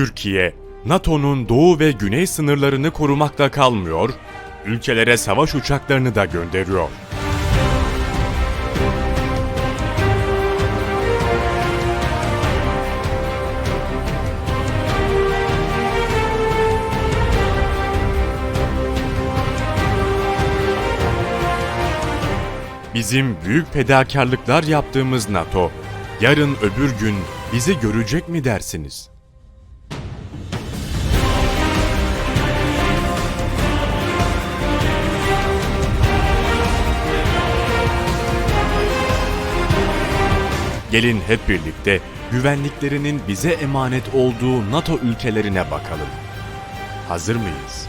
Türkiye, NATO'nun doğu ve güney sınırlarını korumakla kalmıyor, ülkelere savaş uçaklarını da gönderiyor. Bizim büyük fedakarlıklar yaptığımız NATO, yarın öbür gün bizi görecek mi dersiniz? Gelin hep birlikte güvenliklerinin bize emanet olduğu NATO ülkelerine bakalım. Hazır mıyız?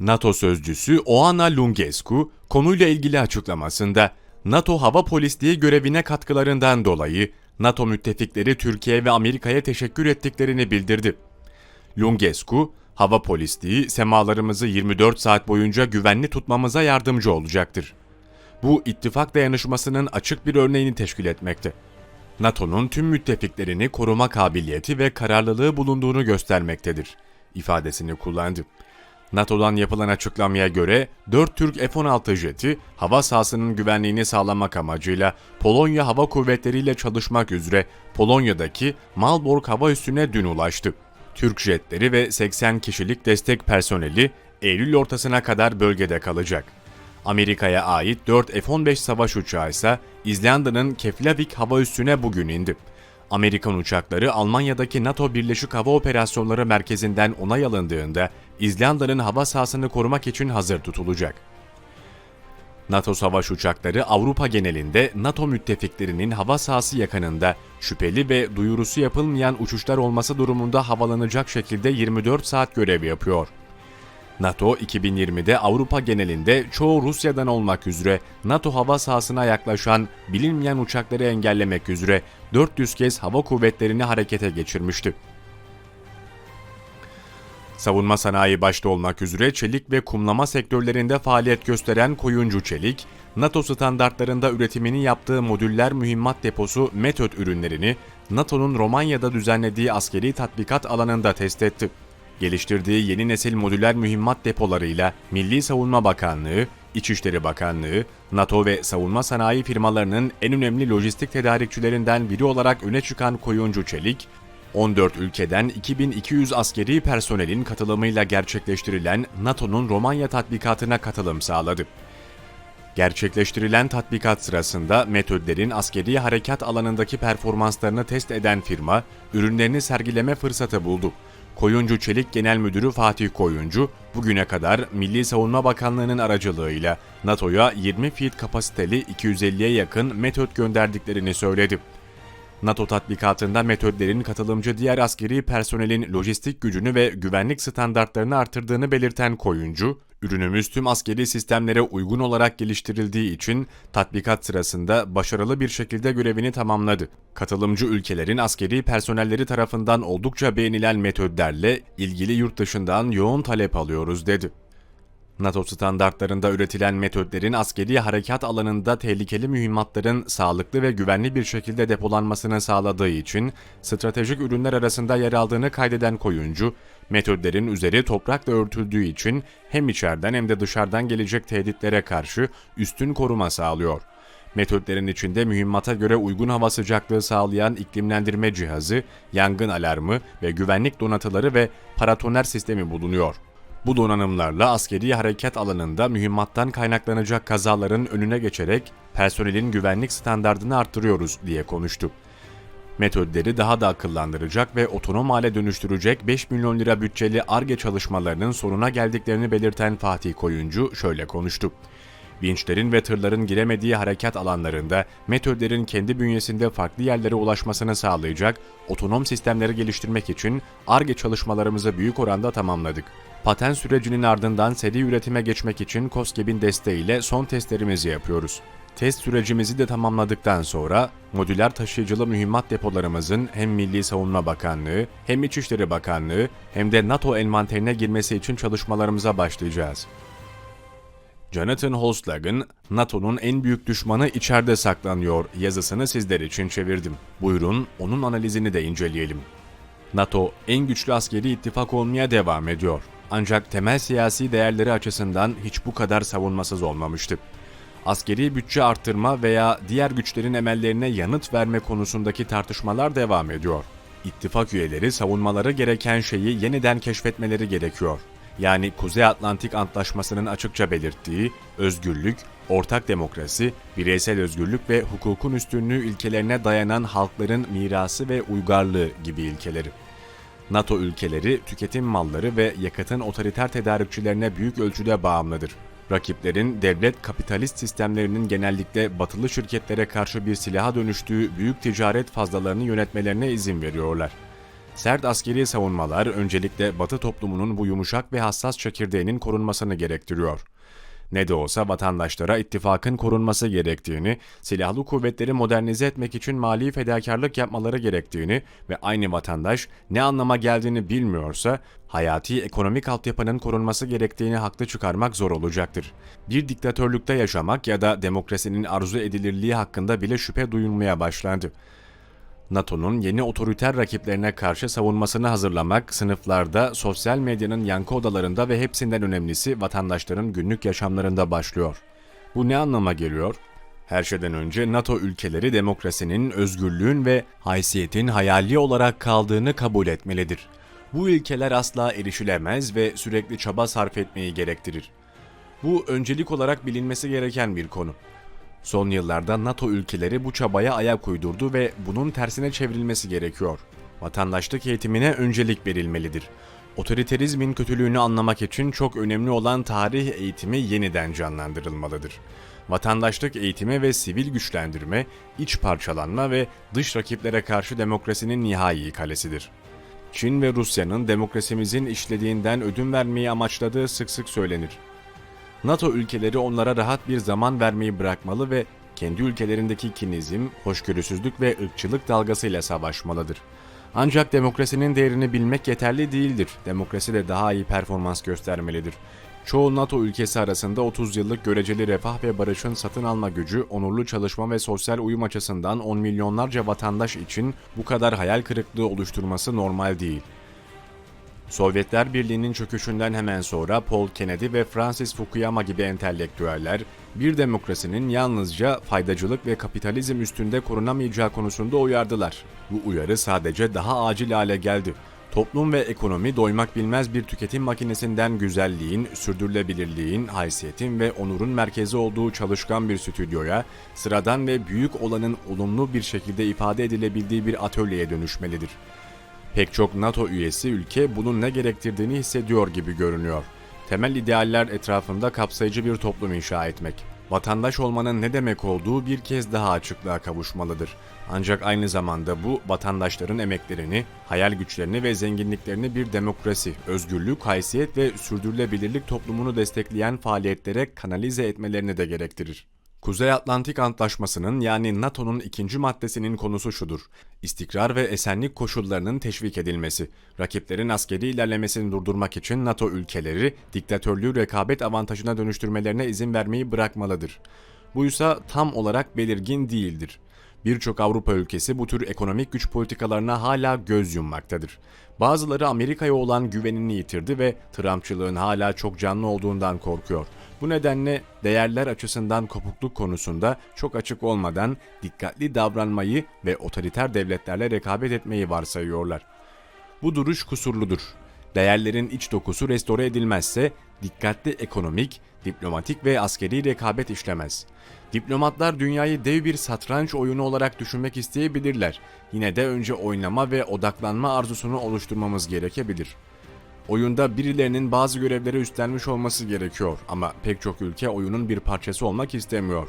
NATO sözcüsü Oana Lungescu konuyla ilgili açıklamasında NATO hava polisliği görevine katkılarından dolayı NATO müttefikleri Türkiye ve Amerika'ya teşekkür ettiklerini bildirdi. Lungescu, hava polisliği semalarımızı 24 saat boyunca güvenli tutmamıza yardımcı olacaktır. Bu ittifak dayanışmasının açık bir örneğini teşkil etmekte. NATO'nun tüm müttefiklerini koruma kabiliyeti ve kararlılığı bulunduğunu göstermektedir ifadesini kullandı. NATO'dan yapılan açıklamaya göre 4 Türk F-16 jeti hava sahasının güvenliğini sağlamak amacıyla Polonya Hava Kuvvetleri ile çalışmak üzere Polonya'daki Malbork hava üssüne dün ulaştı. Türk jetleri ve 80 kişilik destek personeli Eylül ortasına kadar bölgede kalacak. Amerika'ya ait 4 F-15 savaş uçağı ise İzlanda'nın Keflavik hava üssüne bugün indi. Amerikan uçakları Almanya'daki NATO Birleşik Hava Operasyonları Merkezi'nden onay alındığında İzlanda'nın hava sahasını korumak için hazır tutulacak. NATO savaş uçakları Avrupa genelinde NATO müttefiklerinin hava sahası yakınında şüpheli ve duyurusu yapılmayan uçuşlar olması durumunda havalanacak şekilde 24 saat görev yapıyor. NATO 2020'de Avrupa genelinde çoğu Rusya'dan olmak üzere NATO hava sahasına yaklaşan bilinmeyen uçakları engellemek üzere 400 kez hava kuvvetlerini harekete geçirmişti. Savunma sanayi başta olmak üzere çelik ve kumlama sektörlerinde faaliyet gösteren Koyuncu Çelik, NATO standartlarında üretimini yaptığı modüller mühimmat deposu METÖD ürünlerini NATO'nun Romanya'da düzenlediği askeri tatbikat alanında test etti. Geliştirdiği yeni nesil modüler mühimmat depolarıyla Milli Savunma Bakanlığı, İçişleri Bakanlığı, NATO ve savunma sanayi firmalarının en önemli lojistik tedarikçilerinden biri olarak öne çıkan Koyuncu Çelik, 14 ülkeden 2200 askeri personelin katılımıyla gerçekleştirilen NATO'nun Romanya tatbikatına katılım sağladı. Gerçekleştirilen tatbikat sırasında metodlerin askeri harekat alanındaki performanslarını test eden firma, ürünlerini sergileme fırsatı buldu. Koyuncu Çelik Genel Müdürü Fatih Koyuncu, bugüne kadar Milli Savunma Bakanlığı'nın aracılığıyla NATO'ya 20 feet kapasiteli 250'ye yakın metot gönderdiklerini söyledi. NATO tatbikatında metodlerin katılımcı diğer askeri personelin lojistik gücünü ve güvenlik standartlarını artırdığını belirten Koyuncu, ürünümüz tüm askeri sistemlere uygun olarak geliştirildiği için tatbikat sırasında başarılı bir şekilde görevini tamamladı. Katılımcı ülkelerin askeri personelleri tarafından oldukça beğenilen metodlerle ilgili yurt dışından yoğun talep alıyoruz dedi. NATO standartlarında üretilen metodlerin askeri harekat alanında tehlikeli mühimmatların sağlıklı ve güvenli bir şekilde depolanmasını sağladığı için stratejik ürünler arasında yer aldığını kaydeden koyuncu, metodlerin üzeri toprakla örtüldüğü için hem içeriden hem de dışarıdan gelecek tehditlere karşı üstün koruma sağlıyor. Metodlerin içinde mühimmata göre uygun hava sıcaklığı sağlayan iklimlendirme cihazı, yangın alarmı ve güvenlik donatıları ve paratoner sistemi bulunuyor. Bu donanımlarla askeri harekat alanında mühimmattan kaynaklanacak kazaların önüne geçerek personelin güvenlik standartını arttırıyoruz diye konuştu. Metodleri daha da akıllandıracak ve otonom hale dönüştürecek 5 milyon lira bütçeli ARGE çalışmalarının sonuna geldiklerini belirten Fatih Koyuncu şöyle konuştu. Vinçlerin ve tırların giremediği harekat alanlarında metodlerin kendi bünyesinde farklı yerlere ulaşmasını sağlayacak otonom sistemleri geliştirmek için ARGE çalışmalarımızı büyük oranda tamamladık. Patent sürecinin ardından seri üretime geçmek için COSGAP'in desteğiyle son testlerimizi yapıyoruz. Test sürecimizi de tamamladıktan sonra modüler taşıyıcılı mühimmat depolarımızın hem Milli Savunma Bakanlığı, hem İçişleri Bakanlığı hem de NATO envanterine girmesi için çalışmalarımıza başlayacağız. Jonathan Holslag'ın NATO'nun en büyük düşmanı içeride saklanıyor yazısını sizler için çevirdim. Buyurun onun analizini de inceleyelim. NATO en güçlü askeri ittifak olmaya devam ediyor. Ancak temel siyasi değerleri açısından hiç bu kadar savunmasız olmamıştı. Askeri bütçe arttırma veya diğer güçlerin emellerine yanıt verme konusundaki tartışmalar devam ediyor. İttifak üyeleri savunmaları gereken şeyi yeniden keşfetmeleri gerekiyor. Yani Kuzey Atlantik Antlaşması'nın açıkça belirttiği özgürlük, ortak demokrasi, bireysel özgürlük ve hukukun üstünlüğü ilkelerine dayanan halkların mirası ve uygarlığı gibi ilkeleri. NATO ülkeleri tüketim malları ve yakıtın otoriter tedarikçilerine büyük ölçüde bağımlıdır. Rakiplerin devlet kapitalist sistemlerinin genellikle batılı şirketlere karşı bir silaha dönüştüğü büyük ticaret fazlalarını yönetmelerine izin veriyorlar. Sert askeri savunmalar öncelikle Batı toplumunun bu yumuşak ve hassas çekirdeğinin korunmasını gerektiriyor. Ne de olsa vatandaşlara ittifakın korunması gerektiğini, silahlı kuvvetleri modernize etmek için mali fedakarlık yapmaları gerektiğini ve aynı vatandaş ne anlama geldiğini bilmiyorsa hayati ekonomik altyapının korunması gerektiğini haklı çıkarmak zor olacaktır. Bir diktatörlükte yaşamak ya da demokrasinin arzu edilirliği hakkında bile şüphe duyulmaya başlandı. NATO'nun yeni otoriter rakiplerine karşı savunmasını hazırlamak sınıflarda, sosyal medyanın yankı odalarında ve hepsinden önemlisi vatandaşların günlük yaşamlarında başlıyor. Bu ne anlama geliyor? Her şeyden önce NATO ülkeleri demokrasinin, özgürlüğün ve haysiyetin hayali olarak kaldığını kabul etmelidir. Bu ilkeler asla erişilemez ve sürekli çaba sarf etmeyi gerektirir. Bu öncelik olarak bilinmesi gereken bir konu. Son yıllarda NATO ülkeleri bu çabaya ayak uydurdu ve bunun tersine çevrilmesi gerekiyor. Vatandaşlık eğitimine öncelik verilmelidir. Otoriterizmin kötülüğünü anlamak için çok önemli olan tarih eğitimi yeniden canlandırılmalıdır. Vatandaşlık eğitimi ve sivil güçlendirme, iç parçalanma ve dış rakiplere karşı demokrasinin nihai kalesidir. Çin ve Rusya'nın demokrasimizin işlediğinden ödün vermeyi amaçladığı sık sık söylenir. NATO ülkeleri onlara rahat bir zaman vermeyi bırakmalı ve kendi ülkelerindeki kinizm, hoşgörüsüzlük ve ırkçılık dalgasıyla savaşmalıdır. Ancak demokrasinin değerini bilmek yeterli değildir. Demokrasi de daha iyi performans göstermelidir. Çoğu NATO ülkesi arasında 30 yıllık göreceli refah ve barışın satın alma gücü, onurlu çalışma ve sosyal uyum açısından 10 milyonlarca vatandaş için bu kadar hayal kırıklığı oluşturması normal değil. Sovyetler Birliği'nin çöküşünden hemen sonra Paul Kennedy ve Francis Fukuyama gibi entelektüeller bir demokrasinin yalnızca faydacılık ve kapitalizm üstünde korunamayacağı konusunda uyardılar. Bu uyarı sadece daha acil hale geldi. Toplum ve ekonomi doymak bilmez bir tüketim makinesinden güzelliğin, sürdürülebilirliğin, haysiyetin ve onurun merkezi olduğu çalışkan bir stüdyoya, sıradan ve büyük olanın olumlu bir şekilde ifade edilebildiği bir atölyeye dönüşmelidir. Pek çok NATO üyesi ülke bunun ne gerektirdiğini hissediyor gibi görünüyor. Temel idealler etrafında kapsayıcı bir toplum inşa etmek. Vatandaş olmanın ne demek olduğu bir kez daha açıklığa kavuşmalıdır. Ancak aynı zamanda bu vatandaşların emeklerini, hayal güçlerini ve zenginliklerini bir demokrasi, özgürlük, haysiyet ve sürdürülebilirlik toplumunu destekleyen faaliyetlere kanalize etmelerini de gerektirir. Kuzey Atlantik Antlaşması'nın yani NATO'nun ikinci maddesinin konusu şudur. İstikrar ve esenlik koşullarının teşvik edilmesi. Rakiplerin askeri ilerlemesini durdurmak için NATO ülkeleri diktatörlüğü rekabet avantajına dönüştürmelerine izin vermeyi bırakmalıdır. Bu ise tam olarak belirgin değildir. Birçok Avrupa ülkesi bu tür ekonomik güç politikalarına hala göz yummaktadır. Bazıları Amerika'ya olan güvenini yitirdi ve Trumpçılığın hala çok canlı olduğundan korkuyor. Bu nedenle değerler açısından kopukluk konusunda çok açık olmadan dikkatli davranmayı ve otoriter devletlerle rekabet etmeyi varsayıyorlar. Bu duruş kusurludur. Değerlerin iç dokusu restore edilmezse dikkatli ekonomik, diplomatik ve askeri rekabet işlemez. Diplomatlar dünyayı dev bir satranç oyunu olarak düşünmek isteyebilirler. Yine de önce oynama ve odaklanma arzusunu oluşturmamız gerekebilir. Oyunda birilerinin bazı görevleri üstlenmiş olması gerekiyor ama pek çok ülke oyunun bir parçası olmak istemiyor.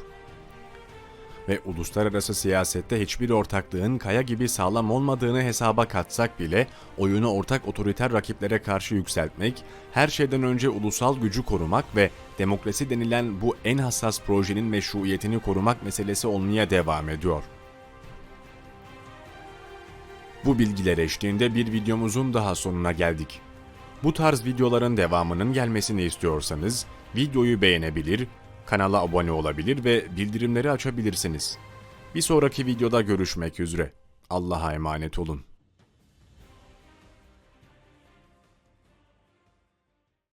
Ve uluslararası siyasette hiçbir ortaklığın kaya gibi sağlam olmadığını hesaba katsak bile oyunu ortak otoriter rakiplere karşı yükseltmek, her şeyden önce ulusal gücü korumak ve demokrasi denilen bu en hassas projenin meşruiyetini korumak meselesi olmaya devam ediyor. Bu bilgiler eşliğinde bir videomuzun daha sonuna geldik. Bu tarz videoların devamının gelmesini istiyorsanız videoyu beğenebilir, kanala abone olabilir ve bildirimleri açabilirsiniz. Bir sonraki videoda görüşmek üzere. Allah'a emanet olun.